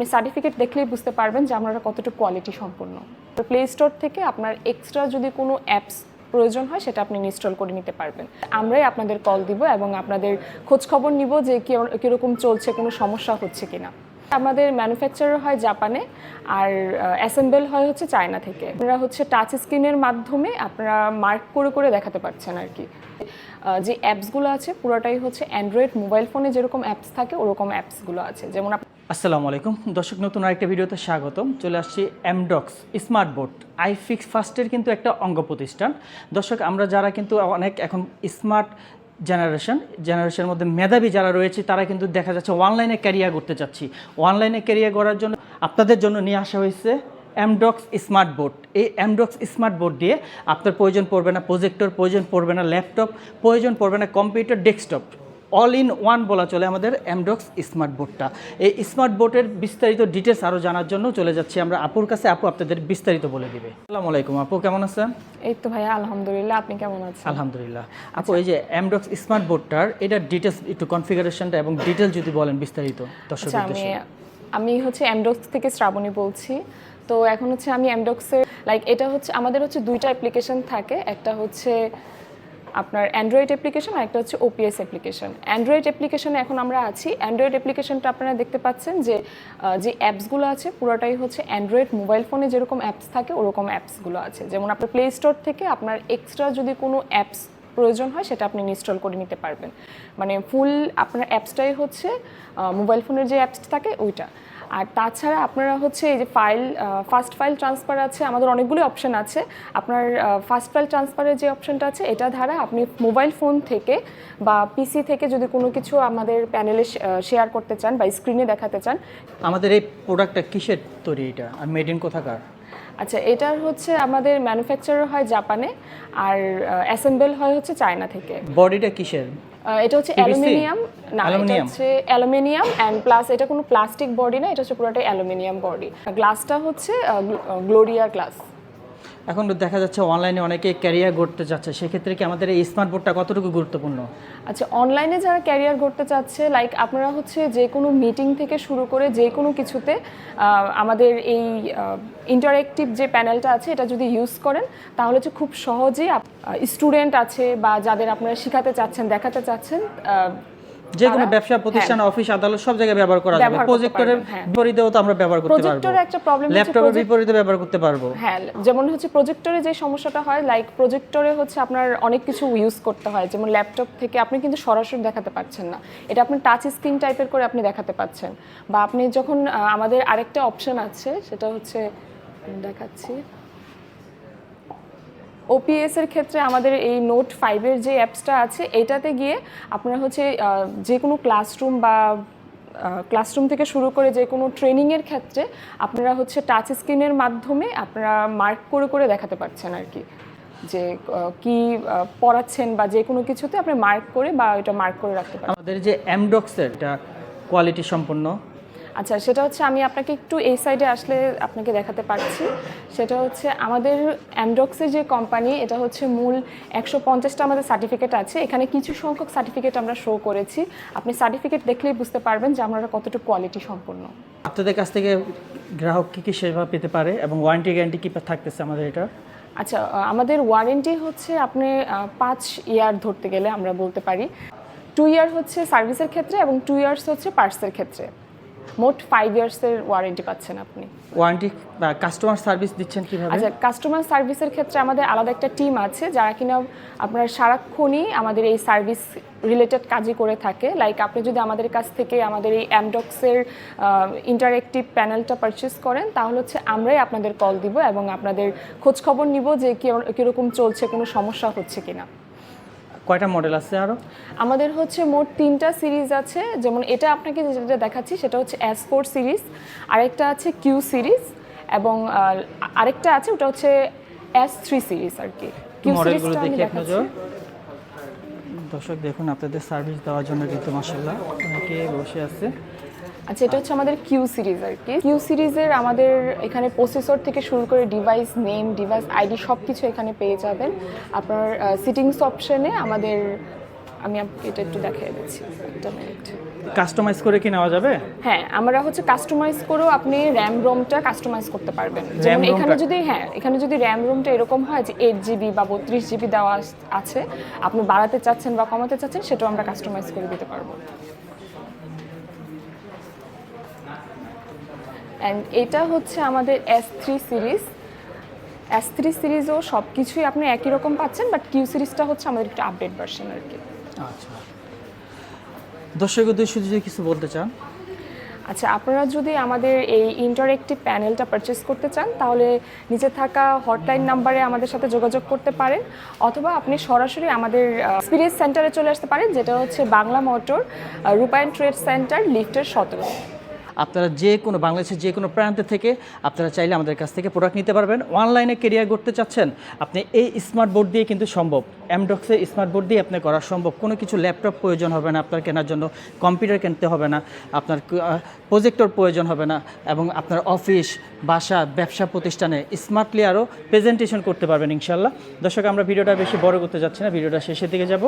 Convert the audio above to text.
আপনি সার্টিফিকেট দেখলেই বুঝতে পারবেন যে আপনারা কতটা কোয়ালিটি সম্পন্ন প্লে স্টোর থেকে আপনার এক্সট্রা যদি কোনো অ্যাপস প্রয়োজন হয়, সেটা আপনি ইনস্টল করে নিতে পারবেন। আমরাই আপনাদের কল দিব এবং আপনাদের খোঁজ খবর নিব যে কি- কীরকম চলছে, কোনো সমস্যা হচ্ছে কিনা। আমাদের ম্যানুফ্যাকচারার হয় জাপানে, আর অ্যাসেম্বল হয় হচ্ছে চায়না থেকে। আপনারা হচ্ছে টাচ স্ক্রিনের মাধ্যমে আপনারা মার্ক করে করে দেখাতে পারছেন আর কি। যে অ্যাপসগুলো আছে, পুরোটাই হচ্ছে অ্যান্ড্রয়েড মোবাইল ফোনে যেরকম অ্যাপস থাকে, ওরকম অ্যাপসগুলো আছে। যেমন আসসালামু আলাইকুম। দর্শক, নতুন আরেকটা ভিডিওতে স্বাগতম। চলে আসছি এমডক্স স্মার্ট বোর্ড আই ফিক্স ফার্স্টের কিন্তু একটা অঙ্গ প্রতিষ্ঠান। দর্শক, আমরা যারা কিন্তু অনেক এখন স্মার্ট জেনারেশন জেনারেশনের মধ্যে মেধাবী যারা রয়েছে, তারা কিন্তু দেখা যাচ্ছে অনলাইনে ক্যারিয়ার করতে চাচ্ছি। অনলাইনে ক্যারিয়ার করার জন্য আপনাদের জন্য নিয়ে আসা হয়েছে এমডক্স স্মার্ট বোর্ড এই এমডক্স স্মার্ট বোর্ড দিয়ে আপনার প্রয়োজন পড়বে না প্রজেক্টর প্রয়োজন পড়বে না ল্যাপটপ প্রয়োজন পড়বে না computer desktop all in one বলা চলে আমাদের এমডক্স স্মার্ট বোর্ডটা এই স্মার্ট বোর্ডের বিস্তারিত ডিটেলস আরও জানার জন্য চলে যাচ্ছি আমরা আপুর কাছে। আপু আপনাদের বিস্তারিত বলে দিবে। আসসালামু আলাইকুম আপু কেমন আছেন? এই তো ভাইয়া আলহামদুলিল্লাহ আপনি কেমন আছেন? আলহামদুলিল্লাহ। আপু এই যে এমডক্স স্মার্ট বোর্ডটার এটার ডিটেলস একটু কনফিগারেশনটা এবং ডিটেলস যদি বলেন বিস্তারিত দর্শক আচ্ছা আমি আমি হচ্ছে এমডক্স থেকে শ্রাবণী বলছি। তো এখন হচ্ছে আমি এমডক্সের লাইক এটা হচ্ছে আমাদের হচ্ছে দুইটা অ্যাপ্লিকেশন থাকে। একটা হচ্ছে আপনার অ্যান্ড্রয়েড অ্যাপ্লিকেশন আর একটা হচ্ছে ওপিএস অ্যাপ্লিকেশন অ্যান্ড্রয়েড অ্যাপ্লিকেশনে এখন আমরা আছি। অ্যান্ড্রয়েড অ্যাপ্লিকেশনটা আপনারা দেখতে পাচ্ছেন যে যে অ্যাপসগুলো আছে, পুরোটাই হচ্ছে অ্যান্ড্রয়েড মোবাইল ফোনে যেরকম অ্যাপস থাকে, ওরকম অ্যাপসগুলো আছে। যেমন আপনার প্লে স্টোর থেকে আপনার এক্সট্রা যদি কোনো অ্যাপস প্রয়োজন হয়, সেটা আপনি ইনস্টল করে নিতে পারবেন। মানে ফুল আপনার অ্যাপসটাই হচ্ছে মোবাইল ফোনের যে অ্যাপস থাকে, ওইটা। আর তাছাড়া আপনারা হচ্ছে এই যে ফাইল ফার্স্ট ফাইল ট্রান্সফার আছে আমাদের অনেকগুলি অপশন আছে। আপনার ফার্স্ট ফাইল ট্রান্সফারের যে অপশনটা আছে এটা দ্বারা আপনি মোবাইল ফোন থেকে বা পিসি থেকে যদি কোনো কিছু আমাদের প্যানেলে শেয়ার করতে চান বা স্ক্রিনে দেখাতে চান। আমাদের এই প্রোডাক্টটা কিসের তৈরি এটা? আর মেড ইন কোথাকার? আচ্ছা এটার হচ্ছে আমাদের ম্যানুফ্যাকচারার হয় জাপানে আর অ্যাসেম্বল হয় হচ্ছে চায়না থেকে। বডিটা কিসের? এটা হচ্ছে অ্যালুমিনিয়াম। না এটা হচ্ছে অ্যালুমিনিয়াম অ্যান্ড প্লাস এটা কোনো প্লাস্টিক বডি না এটা হচ্ছে পুরোটাই অ্যালুমিনিয়াম বডি গ্লাসটা হচ্ছে গ্লোরিয়া গ্লাস এখন দেখা যাচ্ছে অনলাইনে অনেকে ক্যারিয়ার গড়তে চাচ্ছে। সেক্ষেত্রে কি আমাদের এই স্মার্ট বোর্ডটা কতটুকু গুরুত্বপূর্ণ? আচ্ছা অনলাইনে যারা ক্যারিয়ার গড়তে চাচ্ছে লাইক আপনারা হচ্ছে যে কোনো মিটিং থেকে শুরু করে যে কোনো কিছুতে আমাদের এই ইন্টারেক্টিভ যে প্যানেলটা আছে, এটা যদি ইউজ করেন, তাহলে হচ্ছে খুব সহজেই স্টুডেন্ট আছে বা যাদের আপনারা শেখাতে চাচ্ছেন, দেখাতে চাচ্ছেন যে কোনো ব্যবসা প্রতিষ্ঠান অফিস আদালত সব জায়গায় ব্যবহার করা যাবে। প্রজেক্টরের হ্যাঁ। বিপরীতেও তো আমরা ব্যবহার করতে পারব। প্রজেক্টরে একটা প্রবলেম ল্যাপটপের বিপরীতে ব্যবহার করতে পারব। হ্যাঁ যেমন হচ্ছে প্রজেক্টরে যে সমস্যাটা হয় লাইক প্রজেক্টরে হচ্ছে আপনার অনেক কিছু ইউজ করতে হয়। যেমন ল্যাপটপ থেকে আপনি কিন্তু সরাসরি দেখাতে পাচ্ছেন না। এটা আপনি টাচ স্ক্রিন টাইপের করে আপনি দেখাতে পাচ্ছেন বা আপনি যখন আমাদের আরেকটা অপশন আছে সেটা হচ্ছে দেখাচ্ছি। ওপিএস এর ক্ষেত্রে আমাদের এই নোট ফাইভের যে অ্যাপসটা আছে, এটাতে গিয়ে আপনারা হচ্ছে যে কোনো ক্লাসরুম বা ক্লাসরুম থেকে শুরু করে যে কোনো ট্রেনিংয়ের ক্ষেত্রে আপনারা হচ্ছে টাচ স্ক্রিনের মাধ্যমে আপনারা মার্ক করে করে দেখাতে পারছেন আর কি। যে কি পড়াচ্ছেন বা যে কোনো কিছুতে আপনি মার্ক করে বা এটা মার্ক করে রাখতে পারেন আমাদের যে এমডক্সের এটা কোয়ালিটি সম্পন্ন। আচ্ছা সেটা হচ্ছে আমি আপনাকে একটু এই সাইডে আসলে আপনাকে দেখাতে পারছি। সেটা হচ্ছে আমাদের অ্যামডক্সের যে কোম্পানি এটা হচ্ছে মূল একশো পঞ্চাশটা আমাদের সার্টিফিকেট আছে। এখানে কিছু সংখ্যক সার্টিফিকেট আমরা শো করেছি। আপনি সার্টিফিকেট দেখলেই বুঝতে পারবেন যে আমরা কতটা কোয়ালিটি সম্পন্ন। আপনাদের কাছ থেকে গ্রাহক কি কি সেবা পেতে পারে এবং ওয়ারেন্টি গ্যারান্টি কি থাকতেছে আমাদের এটা আচ্ছা আমাদের ওয়ারেন্টি হচ্ছে আপনি পাঁচ ইয়ার ধরতে গেলে আমরা বলতে পারি। টু ইয়ার হচ্ছে সার্ভিসের ক্ষেত্রে এবং টু ইয়ার্স হচ্ছে পার্টসের ক্ষেত্রে। মোট ফাইভ ইয়ার্সের ওয়ারেন্টি পাচ্ছেন আপনি। ওয়ারেন্টি বা কাস্টমার সার্ভিস দিচ্ছেন কীভাবে? আচ্ছা কাস্টমার সার্ভিসের ক্ষেত্রে আমাদের আলাদা একটা টিম আছে যারা কিনা আপনার সারাক্ষণই আমাদের এই সার্ভিস রিলেটেড কাজই করে থাকে। লাইক আপনি যদি আমাদের কাছ থেকে আমাদের এই অ্যামডক্সের ইন্টারেক্টিভ প্যানেলটা পারচেস করেন তাহলে হচ্ছে আমরাই আপনাদের কল দিব এবং আপনাদের খোঁজখবর নিব যে কীরকম চলছে কোনো সমস্যা হচ্ছে কিনা। কয়টা মডেল আছে আরও? আমাদের হচ্ছে মোট তিনটা সিরিজ আছে যেমন এটা আপনাকে যেটা দেখাচ্ছি সেটা হচ্ছে এস ফোর সিরিজ আরেকটা আছে কিউ সিরিজ এবং আরেকটা আছে ওটা হচ্ছে এস থ্রি সিরিজ আর কি। কিউ মডেলগুলো সিরিজটা আমি দেখি এক নজর। দর্শক দেখুন আপনাদের সার্ভিস দেওয়ার জন্য কিন্তু মাসাল্লাহ অনেকে বসে আছে। আচ্ছা এটা হচ্ছে আমাদের কিউ সিরিজ আর কি। কিউ সিরিজের আমাদের এখানে প্রসেসর থেকে শুরু করে ডিভাইস নেম ডিভাইস আইডি সব কিছু এখানে পেয়ে যাবেন। আপনার সিটিংস অপশনে আমাদের আমি আপ- এটা একটু দেখিয়ে দিচ্ছি। একটা মিনিট কাস্টমাইজ করে কি নেওয়া যাবে? হ্যাঁ আমরা হচ্ছে কাস্টমাইজ করেও আপনি র্যাম রোমটা কাস্টমাইজ করতে পারবেন। যেমন এখানে যদি হ্যাঁ এখানে যদি র্যাম রোমটা এরকম হয় যে এইট জিবি বা বত্রিশ জিবি দেওয়া আছে আপনি বাড়াতে চাচ্ছেন বা কমাতে চাচ্ছেন সেটাও আমরা কাস্টমাইজ করে দিতে পারব। অ্যান্ড এটা হচ্ছে আমাদের S three series S three সিরিজও সব কিছুই আপনি একই রকম পাচ্ছেন বাট কিউ সিরিজটা হচ্ছে আমাদের একটু আপডেট ভার্সন আর কি। আচ্ছা। দর্শক উদ্দেশ্যে যদি কিছু বলতে চান। আচ্ছা আপনারা যদি আমাদের এই ইন্টারেক্টিভ প্যানেলটা পারচেস করতে চান তাহলে নিচে থাকা হটলাইন নাম্বারে আমাদের সাথে যোগাযোগ করতে পারেন অথবা আপনি সরাসরি আমাদের এক্সপিরিয়েন্স সেন্টারে চলে আসতে পারেন যেটা হচ্ছে Bangla motor Rupayan trade centre লিফটের সতেরো। আপনারা যে কোনো বাংলাদেশের যে কোনো প্রান্ত থেকে আপনারা চাইলে আমাদের কাছ থেকে প্রোডাক্ট নিতে পারবেন। অনলাইনে কেরিয়ার করতে চাচ্ছেন, আপনি এই স্মার্ট বোর্ড দিয়ে কিন্তু সম্ভব। এমডক্সের স্মার্ট বোর্ড দিয়ে আপনি করা সম্ভব। কোনো কিছু ল্যাপটপ প্রয়োজন হবে না, আপনার কেনার জন্য কম্পিউটার কিনতে হবে না, আপনার প্রজেক্টর প্রয়োজন হবে না, এবং আপনার অফিস বাসা, ব্যবসা প্রতিষ্ঠানে স্মার্টলি আরও প্রেজেন্টেশন করতে পারবেন ইনশাল্লাহ দর্শক, আমরা ভিডিওটা বেশি বড় করতে যাচ্ছি না, ভিডিওটা শেষের দিকে যাব।